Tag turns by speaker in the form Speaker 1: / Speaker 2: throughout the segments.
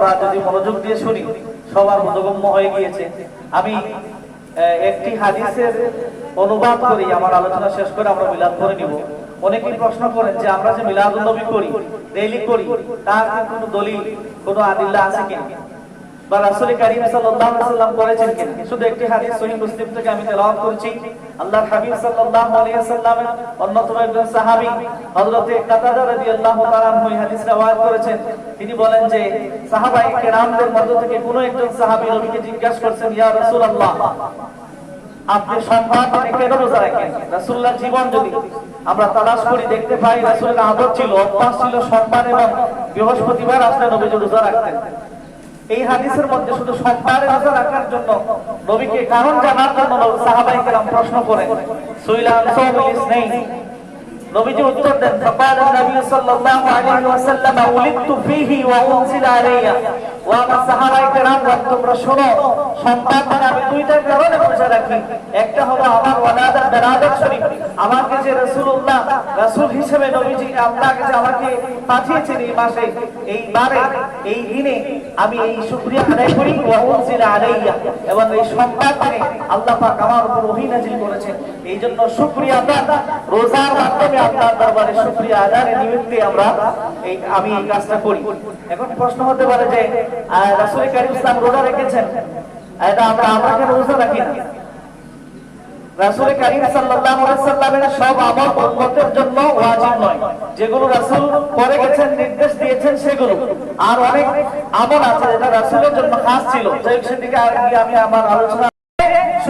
Speaker 1: আমরা যদি মনোযোগ দিয়ে শুনি, সবার বোধগম্য হয়ে গিয়েছে। আমি একটি হাদিসের অনুবাদ করি, আমার আলোচনা শেষ করে আমরা মিলাদ করে নিব। অনেকেই প্রশ্ন করেন যে, আমরা যে মিলাদ করি ডেইলি করি, তার কোনো দলিল, কোনো আদিল্লা আছে কিনা? বা সাল্লাল্লাহু আলাইহি সাল্লাম করেছেন কিনা? শুধু একটি হাদিস, সহিহ মুসলিম থেকে আমি তেলাওয়াত করছি। আল্লাহর হাবিব সাল্লাল্লাহু আলাইহি সাল্লামের অন্যতম একজন সাহাবী কাতাদা রাদিয়াল্লাহু তাআলা এই হাদিস করেছেন। তিনি বলেন যে কেরামদের মধ্য থেকে কোনো একজন সাহাবী নবীকে জিজ্ঞাসা করছেন, ইয়া রাসূলুল্লাহ, আপনি সম্মান মানে কেন রোজা রাখেন? রাসূলুল্লাহর জীবন যদি আমরা তালাশ করি, দেখতে পাই রাসূলের আদত ছিল, অভ্যাস ছিল সম্মান এবং বৃহস্পতিবার আসলে নবীজি রোজা রাখতেন। এই হাদিসের মধ্যে শুধু সন্তানের রোজা রাখার জন্য নবীকে কারণ জানার জন্য সাহাবাই কেরাম প্রশ্ন করে নেই? নবীজি উত্তর দেন, ফাকাল নবী সাল্লাল্লাহু আলাইহি ওয়াসাল্লাম ফিহি ওয়া উনসিলা আলাইয়া। ওয়া আমার সাহাবাই কেরাম সন্তান আমি কারণে রাখি। একটা হলো আমার ওয়ালাদার শরীফ। রাসূলুল্লাহ, রাসূল হিসেবে নবীজি আল্লাহকে যে আমাকে পাঠিয়েছেন এই মাসে, এই বারে, এই দিনে আমি এই শুকরিয়া আদায় করি। ওয়া আলাইয়া। এবং এই সম্মান আল্লাহ পাক আমার উপর ওহী করেছেন। এই জন্য শুকরিয়া আদায়। রোজার মাধ্যমে আল্লাহর দরবারে শুকরিয়া আদায়ের নিমিত্তে আমরা এই, আমি এই কাজটা করি। এখন প্রশ্ন হতে পারে যে রাসূল কারীম ইসলাম রোজা রেখেছেন? এটা আমরা আমরা কেন রোজা রাখি না। রাসূল কারীম সাল্লাল্লাহু আলাইহি সাল্লামের সব আমল উম্মতের জন্য ওয়াজিব নয়। যেগুলো রাসূল করে গেছেন, নির্দেশ দিয়েছেন, সেগুলো। আর অনেক আমল আছে যেটা রাসূলের জন্য খাস ছিল। যে আর কি আমি আমার আলোচনা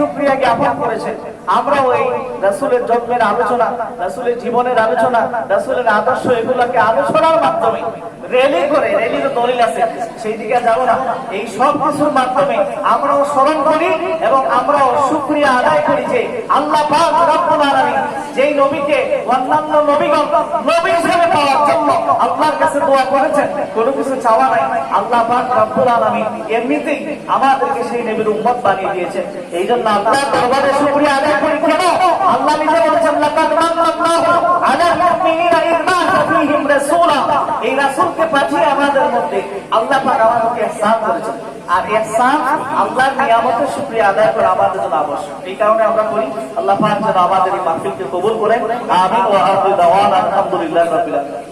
Speaker 1: শুক্রিয়া জ্ঞাপন করেছেন আমরাও এই রাসূলের জন্মের আলোচনা, রাসূলের জীবনের আলোচনা, রাসূলের আদর্শ এগুলোকে আলোচনার মাধ্যমে রেলি করে রেলির দলিল আছে, সেই দিকে না। এই সব কিছুর মাধ্যমে আমরাও স্মরণ করি এবং আমরাও শুক্রিয়া আদায় করি যে আল্লাহ রব্বুল আলামিন যেই নবীকে অন্যান্য নবীগণ নবী হিসেবে পাওয়ার জন্য আল্লাহর দোয়া করেছেন, কোনো কিছু চাওয়া নাই। আল্লাহ পাক রব্বুল আলামিন এমনিতেই আমাদেরকে সেই নবীর উম্মত বানিয়ে এই জন্য আল্লাহ শুকরিয়া আদায় করি কেন? আল্লাহ নিজে বলেছেন, লাকাদ মান্নাল্লাহু আলাল মুমিনিনা রাসূলা। এই রাসূলকে পাঠিয়ে আমাদের মধ্যে আল্লাহ পাক আমাদেরকে ইহসান করেছেন। আর ইহসান আল্লাহর নিয়ামতের শুকরিয়া আদায় করা আমাদের জন্য আবশ্যক। এই কারণে আমরা করি, আল্লাহ পাক যেন আমাদের এই মাহফিলকে কবুল করেন। আমিন ওয়া দাওয়ানা রাব্বিল আলামিন।